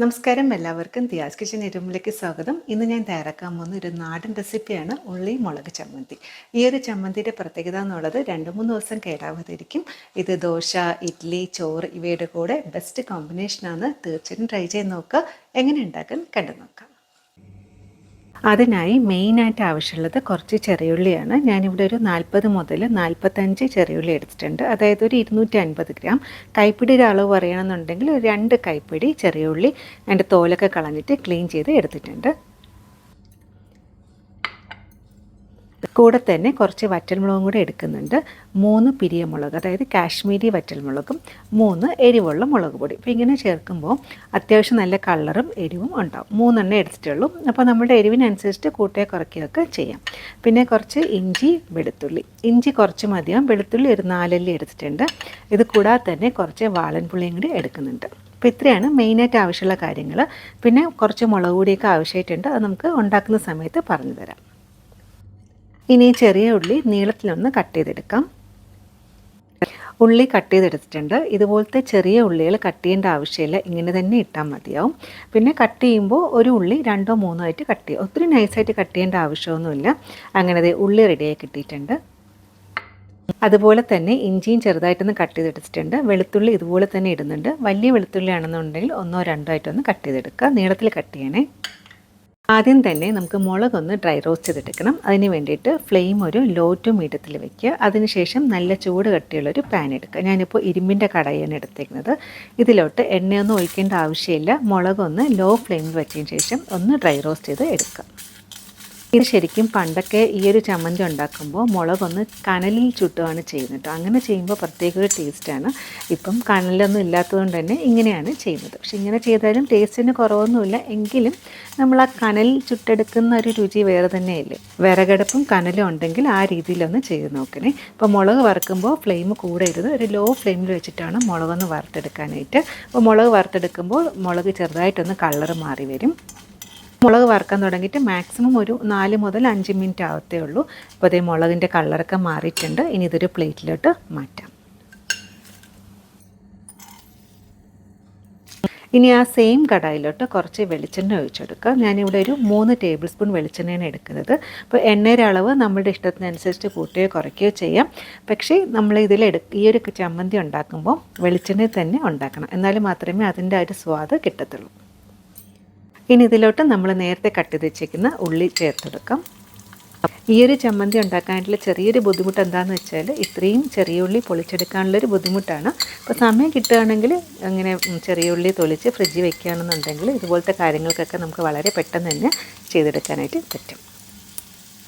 നമസ്കാരം എല്ലാവർക്കും തിയാസ് കിച്ചൻ എരുമ്പിലേക്ക് സ്വാഗതം. ഇന്ന് ഞാൻ തയ്യാറാക്കാൻ പോകുന്ന ഒരു നാടൻ റെസിപ്പിയാണ് ഉള്ളി മുളക് ചമ്മന്തി. ഈ ഒരു ചമ്മന്തിയുടെ പ്രത്യേകത എന്നുള്ളത് രണ്ട് മൂന്ന് ദിവസം കേടാവാതിരിക്കും. ഇത് ദോശ ഇഡ്ഡലി ചോറ് ഇവയുടെ കൂടെ ബെസ്റ്റ് കോമ്പിനേഷനാണ് തീർച്ചയായും ട്രൈ ചെയ്ത് നോക്കുക. എങ്ങനെ ഉണ്ടാക്കാൻ കണ്ടു നോക്കാം അതിനായി മെയിനായിട്ട് ആവശ്യമുള്ളത് കുറച്ച് ചെറിയുള്ളിയാണ്. ഞാനിവിടെ ഒരു നാൽപ്പത് മുതൽ നാൽപ്പത്തഞ്ച് ചെറിയുള്ളി എടുത്തിട്ടുണ്ട്. അതായത് ഒരു ഇരുന്നൂറ്റി അൻപത് ഗ്രാം കൈപ്പിടിയുടെ അളവ് പറയണമെന്നുണ്ടെങ്കിൽ ഒരു രണ്ട് കൈപ്പിടി ചെറിയുള്ളി അതിന്റെ തോലൊക്കെ കളഞ്ഞിട്ട് ക്ലീൻ ചെയ്ത് എടുത്തിട്ടുണ്ട്. കൂടെ തന്നെ കുറച്ച് വറ്റൽമുളകും കൂടെ എടുക്കുന്നുണ്ട്. മൂന്ന് പിരിയമുളക് അതായത് കാശ്മീരി വറ്റൽമുളകും മൂന്ന് എരിവുള്ള മുളക് പൊടി. അപ്പോൾ ഇങ്ങനെ ചേർക്കുമ്പോൾ അത്യാവശ്യം നല്ല കളറും എരിവും ഉണ്ടാവും. മൂന്നെണ്ണം എടുത്തിട്ടുള്ളൂ അപ്പോൾ നമ്മുടെ എരിവിനനുസരിച്ച് കൂട്ടിയ കുറയ്ക്കുകയൊക്കെ ചെയ്യാം. പിന്നെ കുറച്ച് ഇഞ്ചി വെളുത്തുള്ളി. ഇഞ്ചി കുറച്ച് മതിയാവും. വെളുത്തുള്ളി ഒരു നാലല്ലി എടുത്തിട്ടുണ്ട്. ഇത് കൂടാതെ തന്നെ കുറച്ച് വാളൻപുള്ളിയും കൂടി എടുക്കുന്നുണ്ട്. അപ്പോൾ ഇത്രയാണ് മെയിനായിട്ട് ആവശ്യമുള്ള കാര്യങ്ങൾ പിന്നെ കുറച്ച് മുളക് പൊടിയൊക്കെ ആവശ്യമായിട്ടുണ്ട്. അത് നമുക്ക് ഉണ്ടാക്കുന്ന സമയത്ത് പറഞ്ഞു തരാം ഇനി ചെറിയ ഉള്ളി നീളത്തിലൊന്ന് കട്ട് ചെയ്തെടുക്കാം. ഉള്ളി കട്ട് ചെയ്തെടുത്തിട്ടുണ്ട്. ഇതുപോലത്തെ ചെറിയ ഉള്ളികൾ കട്ട് ചെയ്യേണ്ട ആവശ്യമില്ല. ഇങ്ങനെ തന്നെ ഇട്ടാൽ മതിയാവും. പിന്നെ കട്ട് ചെയ്യുമ്പോൾ ഒരു ഉള്ളി രണ്ടോ മൂന്നോ ആയിട്ട് കട്ട് ചെയ്യും. ഒത്തിരി നൈസായിട്ട് കട്ട് ചെയ്യേണ്ട ആവശ്യമൊന്നുമില്ല. അങ്ങനെ ഉള്ളി റെഡിയായി കിട്ടിയിട്ടുണ്ട്. അതുപോലെ തന്നെ ഇഞ്ചിയും ചെറുതായിട്ടൊന്ന് കട്ട് ചെയ്തെടുത്തിട്ടുണ്ട്. വെളുത്തുള്ളി ഇതുപോലെ തന്നെ ഇടുന്നുണ്ട്. വലിയ വെളുത്തുള്ളി ആണെന്നുണ്ടെങ്കിൽ ഒന്നോ രണ്ടോ ആയിട്ടൊന്ന് കട്ട് ചെയ്തെടുക്കുക നീളത്തിൽ കട്ട് ചെയ്യണേ. ആദ്യം തന്നെ നമുക്ക് മുളകൊന്ന് ഡ്രൈ റോസ്റ്റ് ചെയ്തെടുക്കണം. അതിന് വേണ്ടിയിട്ട് ഫ്ലെയിം ഒരു ലോ ടു മീഡിയത്തിൽ വെക്കുക. അതിനുശേഷം നല്ല ചൂട് കട്ടിയുള്ളൊരു പാൻ എടുക്കുക. ഞാനിപ്പോൾ ഇരുമ്പിന്റെ കടയാണ് എടുത്തേക്കുന്നത്. ഇതിലോട്ട് എണ്ണയൊന്നും ഒഴിക്കേണ്ട ആവശ്യമില്ല. മുളകൊന്ന് ലോ ഫ്ലെയിമിൽ വെച്ചതിന് ശേഷം ഒന്ന് ഡ്രൈ റോസ്റ്റ് ചെയ്ത് എടുക്കുക. ഇത് ശരിക്കും പണ്ടൊക്കെ ഈ ഒരു ചമ്മന്തി ഉണ്ടാക്കുമ്പോൾ മുളകൊന്ന് കനലിൽ ചുട്ടുകയാണ് ചെയ്യുന്നത് അങ്ങനെ ചെയ്യുമ്പോൾ പ്രത്യേക ഒരു ടേസ്റ്റാണ് ഇപ്പം കനലൊന്നും ഇല്ലാത്തതുകൊണ്ട് തന്നെ ഇങ്ങനെയാണ് ചെയ്യുന്നത്. പക്ഷെ ഇങ്ങനെ ചെയ്താലും ടേസ്റ്റിന് കുറവൊന്നുമില്ല. എങ്കിലും നമ്മൾ ആ കനലിൽ ചുട്ടെടുക്കുന്ന ഒരു രുചി വേറെ തന്നെയല്ലേ? വിറകടുപ്പും കനലും ഉണ്ടെങ്കിൽ ആ രീതിയിലൊന്ന് ചെയ്ത് നോക്കണേ. ഇപ്പോൾ മുളക് വറുക്കുമ്പോൾ ഫ്ലെയിം കൂടരുത്. ഒരു ലോ ഫ്ലെയിമിൽ വെച്ചിട്ടാണ് മുളകൊന്ന് വറുത്തെടുക്കാനായിട്ട്. അപ്പോൾ മുളക് വറുത്തെടുക്കുമ്പോൾ മുളക് ചെറുതായിട്ടൊന്ന് കളർ മാറി വരും. മുളക് വറുക്കാൻ തുടങ്ങിയിട്ട് മാക്സിമം ഒരു നാല് മുതൽ അഞ്ച് മിനിറ്റ് ആവത്തേ ഉള്ളൂ. അപ്പോൾ അതേ മുളകിന്റെ കളറൊക്കെ മാറിയിട്ടുണ്ട്. ഇനി ഇതൊരു പ്ലേറ്റിലോട്ട് മാറ്റാം. ഇനി ആ സെയിം കടായിലോട്ട് കുറച്ച് വെളിച്ചെണ്ണ ഒഴിച്ചെടുക്കുക. ഞാനിവിടെ ഒരു മൂന്ന് ടേബിൾ സ്പൂൺ വെളിച്ചെണ്ണയാണ് എടുക്കുന്നത്. അപ്പോൾ എണ്ണയുടെ അളവ് നമ്മുടെ ഇഷ്ടത്തിനനുസരിച്ച് കൂട്ടുകയോ കുറയ്ക്കുകയോ ചെയ്യാം. പക്ഷേ നമ്മൾ ഇതിൽ ഈ ഒരു ചമ്മന്തി ഉണ്ടാക്കുമ്പോൾ വെളിച്ചെണ്ണയിൽ തന്നെ ഉണ്ടാക്കണം. എന്നാൽ മാത്രമേ അതിന്റെ ആ ഒരു സ്വാദ് കിട്ടത്തുള്ളൂ. ഇനി ഇതിലോട്ട് നമ്മൾ നേരത്തെ കട്ട് ചെയ്ത് വെച്ചേക്കുന്ന ഉള്ളി ചേർത്തെടുക്കാം. ഈ ഒരു ചമ്മന്തി ഉണ്ടാക്കാനായിട്ടുള്ള ചെറിയൊരു ബുദ്ധിമുട്ട് എന്താണെന്ന് വെച്ചാൽ ഇത്രയും ചെറിയ ഉള്ളി പൊളിച്ചെടുക്കാനുള്ളൊരു ബുദ്ധിമുട്ടാണ്. അപ്പോൾ സമയം കിട്ടുകയാണെങ്കിൽ അങ്ങനെ ചെറിയ ഉള്ളി തൊളിച്ച് ഫ്രിഡ്ജിൽ വെക്കുകയാണെന്നുണ്ടെങ്കിൽ ഇതുപോലത്തെ കാര്യങ്ങൾക്കൊക്കെ നമുക്ക് വളരെ പെട്ടെന്ന് തന്നെ ചെയ്തെടുക്കാനായിട്ട് പറ്റും.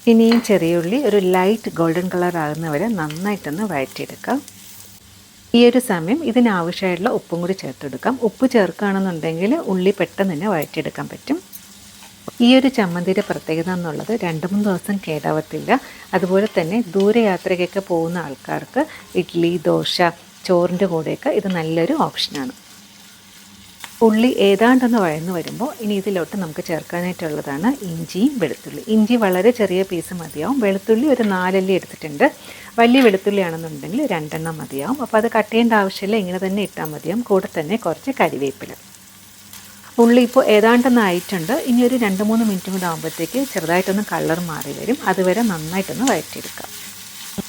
ഇനിയും ചെറിയ ഉള്ളി ഒരു ലൈറ്റ് ഗോൾഡൻ കളർ ആകുന്നവരെ നന്നായിട്ടൊന്ന് വഴറ്റിയെടുക്കാം. ഈ ഒരു സമയം ഇതിനാവശ്യമായിട്ടുള്ള ഉപ്പും കൂടി ചേർത്തെടുക്കാം. ഉപ്പ് ചേർക്കുകയാണെന്നുണ്ടെങ്കിൽ ഉള്ളി പെട്ടെന്ന് തന്നെ വഴറ്റിയെടുക്കാൻ പറ്റും. ഈ ഒരു ചമ്മന്തിയുടെ പ്രത്യേകത എന്നുള്ളത് രണ്ട് മൂന്ന് ദിവസം കേടാവത്തില്ല. അതുപോലെ തന്നെ ദൂരയാത്രയ്ക്കൊക്കെ പോകുന്ന ആൾക്കാർക്ക് ഇഡ്ഡലി ദോശ ചോറിന്റെ കൂടെയൊക്കെ ഇത് നല്ലൊരു ഓപ്ഷനാണ്. ഉള്ളി ഏതാണ്ടൊന്ന് വഴന്നു വരുമ്പോൾ ഇനി ഇതിലോട്ട് നമുക്ക് ചേർക്കാനായിട്ടുള്ളതാണ് ഇഞ്ചിയും വെളുത്തുള്ളി. ഇഞ്ചി വളരെ ചെറിയ പീസ് മതിയാവും. വെളുത്തുള്ളി ഒരു നാലല്ലി എടുത്തിട്ടുണ്ട്. വലിയ വെളുത്തുള്ളിയാണെന്നുണ്ടെങ്കിൽ രണ്ടെണ്ണം മതിയാവും. അപ്പോൾ അത് കട്ട് ചെയ്യേണ്ട ആവശ്യമില്ല. ഇങ്ങനെ തന്നെ ഇട്ടാൽ മതിയാവും. കൂടെ തന്നെ കുറച്ച് കരിവേപ്പില. ഉള്ളി ഇപ്പോൾ ഏതാണ്ടൊന്ന് ആയിട്ടുണ്ട്. ഇനി ഒരു രണ്ട് മൂന്ന് മിനിറ്റ് കൂടെ ആകുമ്പോഴത്തേക്ക് ചെറുതായിട്ടൊന്ന് കളർ മാറി വരും. അതുവരെ നന്നായിട്ടൊന്ന് വഴറ്റിയെടുക്കാം.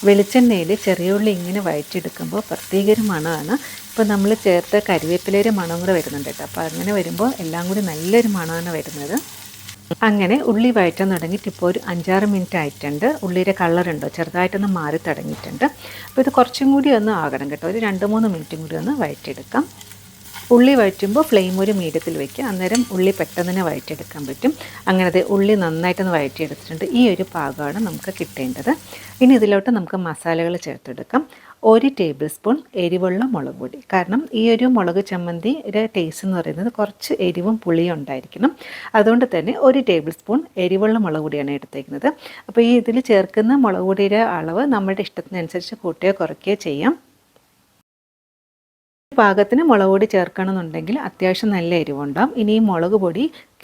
വെളിച്ചെണ്ണയിൽ ചെറിയ ഉള്ളി ഇങ്ങനെ വഴറ്റിയെടുക്കുമ്പോൾ പ്രത്യേക ഒരു മണമാണ്. ഇപ്പോൾ നമ്മൾ ചേർത്ത കരിവേപ്പിലയുടെ മണം കൂടെ വരുന്നുണ്ട് കേട്ടോ. അപ്പോൾ അങ്ങനെ വരുമ്പോൾ എല്ലാം കൂടി നല്ലൊരു മണമാണ് വരുന്നത്. അങ്ങനെ ഉള്ളി വഴറ്റാൻ തുടങ്ങിയിട്ട് ഇപ്പോൾ ഒരു അഞ്ചാറ് മിനിറ്റ് ആയിട്ടുണ്ട്. ഉള്ളിയുടെ കളറുണ്ടോ ചെറുതായിട്ടൊന്ന് മാറി തുടങ്ങിയിട്ടുണ്ട്. അപ്പോൾ ഇത് കുറച്ചും കൂടി ഒന്ന് ആകണം കേട്ടോ. ഒരു രണ്ട് മൂന്ന് മിനിറ്റും കൂടി ഒന്ന് വഴറ്റിയെടുക്കാം. ഉള്ളി വഴറ്റുമ്പോൾ ഫ്ലെയിം ഒരു മീഡിയത്തിൽ വയ്ക്കുക അന്നേരം ഉള്ളി പെട്ടെന്ന് തന്നെ വഴറ്റിയെടുക്കാൻ പറ്റും. അങ്ങനത്തെ ഉള്ളി നന്നായിട്ടൊന്ന് വഴറ്റിയെടുത്തിട്ടുണ്ട്. ഈ ഒരു പാകമാണ് നമുക്ക് കിട്ടേണ്ടത്. ഇനി ഇതിലോട്ട് നമുക്ക് മസാലകൾ ചേർത്തെടുക്കാം. ഒരു ടേബിൾ സ്പൂൺ എരിവുള്ള മുളക് പൊടി. കാരണം ഈ ഒരു മുളക് ചമ്മന്തിയുടെ ടേസ്റ്റ് എന്ന് പറയുന്നത് കുറച്ച് എരിവും പുളിയും ഉണ്ടായിരിക്കണം. അതുകൊണ്ട് തന്നെ ഒരു ടേബിൾ സ്പൂൺ എരിവുള്ള മുളക് പൊടിയാണ് എടുത്തേക്കുന്നത്. അപ്പോൾ ഈ ഇതിൽ ചേർക്കുന്ന മുളക് പൊടിയുടെ അളവ് നമ്മുടെ ഇഷ്ടത്തിനനുസരിച്ച് കൂട്ടുകയോ കുറയ്ക്കുകയോ ചെയ്യാം. പാകത്തിന് മുളക് പൊടി ചേർക്കണമെന്നുണ്ടെങ്കിൽ അത്യാവശ്യം നല്ല എരിവുണ്ടാവും. ഇനി ഈ മുളക് പൊടി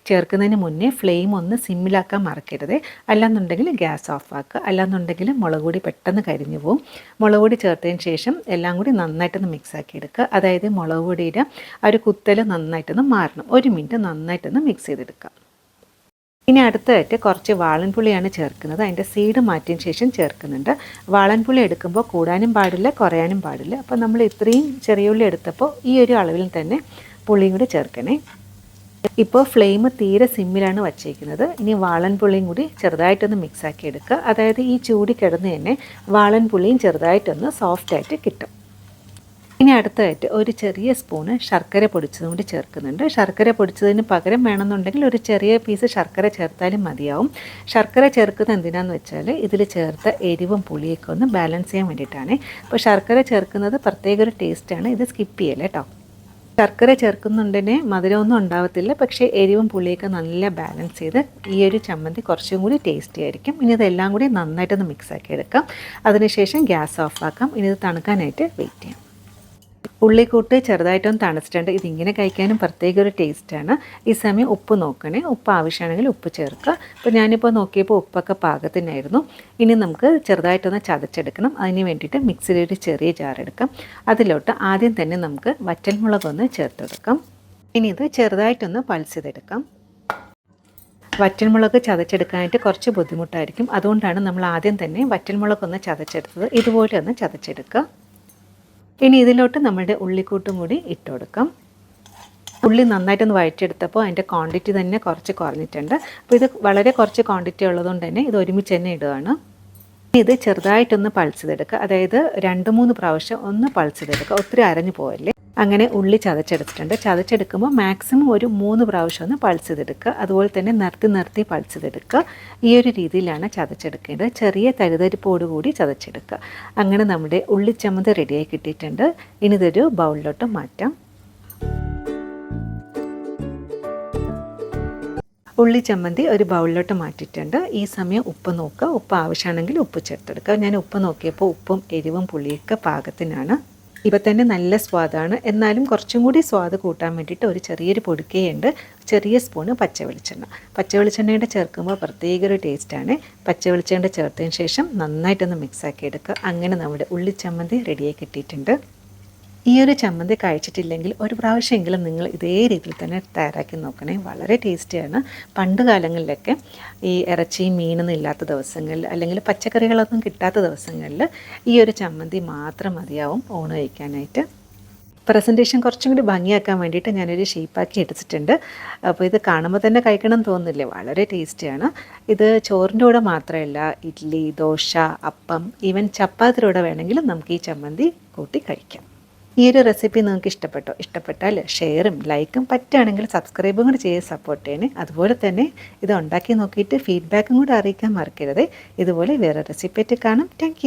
ചേർക്കുന്നതിന് മുന്നേ ഫ്ലെയിം ഒന്ന് സിമ്മിലാക്കാൻ മറക്കരുത്. അല്ലാന്നുണ്ടെങ്കിൽ ഗ്യാസ് ഓഫ് ആക്കുക. അല്ലാന്നുണ്ടെങ്കിൽ മുളക് പൊടി പെട്ടെന്ന് കരിഞ്ഞു പോകും മുളക് പൊടി ചേർത്തതിന് ശേഷം എല്ലാം കൂടി നന്നായിട്ടൊന്ന് മിക്സാക്കി എടുക്കുക. അതായത് മുളക് പൊടിയുടെ ആ ഒരു കുത്തൽ നന്നായിട്ടൊന്ന് മാറണം. ഒരു മിനിറ്റ് നന്നായിട്ടൊന്ന് മിക്സ് ചെയ്തെടുക്കുക. ഇനി അടുത്തതായിട്ട് കുറച്ച് വാളൻപുളിയാണ് ചേർക്കുന്നത്. അതിന്റെ സീഡ് മാറ്റിയതിന് ശേഷം ചേർക്കുന്നുണ്ട്. വാളൻപുളി എടുക്കുമ്പോൾ കൂടാനും പാടില്ല കുറയാനും പാടില്ല. അപ്പോൾ നമ്മൾ ഇത്രയും ചെറിയ ഉള്ളി എടുത്തപ്പോൾ ഈ ഒരു അളവിൽ തന്നെ പുളിയും കൂടി ചേർക്കണേ. ഇപ്പോൾ ഫ്ലെയിം തീരെ സിമ്മിലാണ് വച്ചേക്കുന്നത്. ഇനി വാളൻപുളിയും കൂടി ചെറുതായിട്ടൊന്ന് മിക്സാക്കി എടുക്കുക. അതായത് ഈ ചൂടി കിടന്ന് തന്നെ വാളൻപുളിയും ചെറുതായിട്ടൊന്ന് സോഫ്റ്റായിട്ട് കിട്ടും. ഇനി അടുത്തതായിട്ട് ഒരു ചെറിയ സ്പൂണ് ശർക്കര പൊടിച്ചതും കൂടി ചേർക്കുന്നുണ്ട്. ശർക്കര പൊടിച്ചതിന് പകരം വേണമെന്നുണ്ടെങ്കിൽ ഒരു ചെറിയ പീസ് ശർക്കര ചേർത്താലും മതിയാവും. ശർക്കര ചേർക്കുന്നത് എന്തിനാന്ന് വെച്ചാൽ ഇതിൽ ചേർത്ത എരിവും പുളിയൊക്കെ ഒന്ന് ബാലൻസ് ചെയ്യാൻ വേണ്ടിയിട്ടാണ്. അപ്പോൾ ശർക്കര ചേർക്കുന്നത് പ്രത്യേക ഒരു ടേസ്റ്റാണ് ഇത് സ്കിപ്പ് ചെയ്യല്ലേ കേട്ടോ ശർക്കര ചേർക്കുന്നുണ്ടെങ്കിൽ മധുരമൊന്നും ഉണ്ടാവത്തില്ല. പക്ഷേ എരിവും പുളിയൊക്കെ നല്ല ബാലൻസ് ചെയ്ത് ഈ ഒരു ചമ്മന്തി കുറച്ചും കൂടി ടേസ്റ്റി ആയിരിക്കും. ഇനി ഇതെല്ലാം കൂടി നന്നായിട്ടൊന്ന് മിക്സ് ആക്കി എടുക്കാം. അതിനുശേഷം ഗ്യാസ് ഓഫാക്കാം ഇനി ഇത് തണുക്കാനായിട്ട് വെയിറ്റ് ചെയ്യാം. ഉള്ളിക്കൂട്ട് ചെറുതായിട്ടൊന്ന് തണുച്ചിട്ടുണ്ട് ഇതിങ്ങനെ കഴിക്കാനും പ്രത്യേക ഒരു ടേസ്റ്റാണ് ഈ സമയം ഉപ്പ് നോക്കണേ. ഉപ്പ് ആവശ്യമാണെങ്കിൽ ഉപ്പ് ചേർക്കുക. അപ്പോൾ ഞാനിപ്പോൾ നോക്കിയപ്പോൾ ഉപ്പൊക്കെ പാകത്തിനായിരുന്നു. ഇനി നമുക്ക് ചെറുതായിട്ടൊന്ന് ചതച്ചെടുക്കണം. അതിന് വേണ്ടിയിട്ട് മിക്സിയിൽ ഒരു ചെറിയ ജാർ എടുക്കാം. അതിലോട്ട് ആദ്യം തന്നെ നമുക്ക് വറ്റൽമുളകൊന്ന് ചേർത്തെടുക്കാം ഇനി ഇത് ചെറുതായിട്ടൊന്ന് പൾസ് ചെയ്തെടുക്കാം. വറ്റൽമുളക് ചതച്ചെടുക്കാനായിട്ട് കുറച്ച് ബുദ്ധിമുട്ടായിരിക്കും. അതുകൊണ്ടാണ് നമ്മൾ ആദ്യം തന്നെ വറ്റൽമുളക് ഒന്ന് ചതച്ചെടുത്തത്. ഇതുപോലെ ഒന്ന് ചതച്ചെടുക്കുക. ഇനി ഇതിലോട്ട് നമ്മുടെ ഉള്ളിക്കൂട്ടും കൂടി ഇട്ട് കൊടുക്കാം. ഉള്ളി നന്നായിട്ടൊന്ന് വഴറ്റിയെടുത്തപ്പോൾ അതിന്റെ ക്വാണ്ടിറ്റി തന്നെ കുറച്ച് കുറഞ്ഞിട്ടുണ്ട്. അപ്പോൾ ഇത് വളരെ കുറച്ച് ക്വാണ്ടിറ്റി ഉള്ളതുകൊണ്ട് തന്നെ ഇത് ഒരുമിച്ച് തന്നെ ഇടുകയാണ് ഇത് ചെറുതായിട്ടൊന്ന് പൾസ് അതായത് രണ്ട് മൂന്ന് പ്രാവശ്യം ഒന്ന് പൾസ് ഒത്തിരി അരഞ്ഞു പോയല്ലേ അങ്ങനെ ഉള്ളി ചതച്ചെടുത്തിട്ടുണ്ട്. ചതച്ചെടുക്കുമ്പോൾ മാക്സിമം ഒരു മൂന്ന് പ്രാവശ്യം ഒന്ന് പൾസ് ചെയ്തെടുക്കുക. അതുപോലെ തന്നെ നിർത്തി നിർത്തി പൾസ് ചെയ്തെടുക്കുക. ഈ ഒരു രീതിയിലാണ് ചതച്ചെടുക്കേണ്ടത്. ചെറിയ തരിതരിപ്പോടുകൂടി ചതച്ചെടുക്കുക. അങ്ങനെ നമ്മുടെ ഉള്ളിച്ചമ്മന്തി റെഡിയായി കിട്ടിയിട്ടുണ്ട്. ഇനി ഇതൊരു ബൗളിലോട്ട് മാറ്റാം. ഉള്ളി ചമ്മന്തി ഒരു ബൗളിലോട്ട് മാറ്റിയിട്ടുണ്ട്. ഈ സമയം ഉപ്പ് നോക്കുക. ഉപ്പ് ആവശ്യമാണെങ്കിൽ ഉപ്പ് ചേർത്തെടുക്കുക. ഞാൻ ഉപ്പ് നോക്കിയപ്പോൾ ഉപ്പും എരിവും പുളിയൊക്കെ പാകത്തിനാണ്. ഇപ്പം തന്നെ നല്ല സ്വാദാണ്. എന്നാലും കുറച്ചും കൂടി സ്വാദ് കൂട്ടാൻ വേണ്ടിയിട്ട് ഒരു ചെറിയൊരു പൊടിക്കയുണ്ട്. ചെറിയ സ്പൂണ് പച്ച വെളിച്ചെണ്ണ. പച്ച വെളിച്ചെണ്ണയുടെ ചേർക്കുമ്പോൾ പ്രത്യേക ഒരു ടേസ്റ്റാണ് പച്ച വെളിച്ചെണ്ണ ചേർത്തതിന് ശേഷം നന്നായിട്ടൊന്ന് മിക്സാക്കി എടുക്കുക. അങ്ങനെ നമ്മുടെ ഉള്ളിച്ചമ്മന്തി റെഡിയായി കിട്ടിയിട്ടുണ്ട്. ഈ ഒരു ചമ്മന്തി കഴിച്ചിട്ടില്ലെങ്കിൽ ഒരു പ്രാവശ്യമെങ്കിലും നിങ്ങൾ ഇതേ രീതിയിൽ തന്നെ തയ്യാറാക്കി നോക്കണേ. വളരെ ടേസ്റ്റിയാണ്. പണ്ട് കാലങ്ങളിലൊക്കെ ഈ ഇറച്ചി മീനൊന്നും ഇല്ലാത്ത ദിവസങ്ങളിൽ അല്ലെങ്കിൽ പച്ചക്കറികളൊന്നും കിട്ടാത്ത ദിവസങ്ങളിൽ ഈ ഒരു ചമ്മന്തി മാത്രം മതിയാവും ഓണ് കഴിക്കാനായിട്ട്. പ്രസന്റേഷൻ കുറച്ചും കൂടി ഭംഗിയാക്കാൻ വേണ്ടിയിട്ട് ഞാനൊരു ഷേപ്പാക്കി എടുത്തിട്ടുണ്ട്. അപ്പോൾ ഇത് കാണുമ്പോൾ തന്നെ കഴിക്കണം തോന്നുന്നില്ലേ? വളരെ ടേസ്റ്റിയാണ്. ഇത് ചോറിന്റെ കൂടെ മാത്രമല്ല ഇഡ്ഡലി ദോശ അപ്പം ഈവൻ ചപ്പാത്തിയുടെ വേണമെങ്കിലും നമുക്ക് ഈ ചമ്മന്തി കൂട്ടി കഴിക്കാം. ഈ ഒരു റെസിപ്പി നിങ്ങൾക്ക് ഇഷ്ടപ്പെട്ടോ? ഇഷ്ടപ്പെട്ടാൽ ഷെയറും ലൈക്കും പറ്റുകയാണെങ്കിൽ സബ്സ്ക്രൈബും കൂടി ചെയ്ത് സപ്പോർട്ട് ചെയ്യണേ. അതുപോലെ തന്നെ ഇത് ഉണ്ടാക്കി നോക്കിയിട്ട് ഫീഡ്ബാക്കും കൂടി അറിയിക്കാൻ മറക്കരുത്. ഇതുപോലെ വേറെ റെസിപ്പി ആയിട്ട് കാണാം. താങ്ക്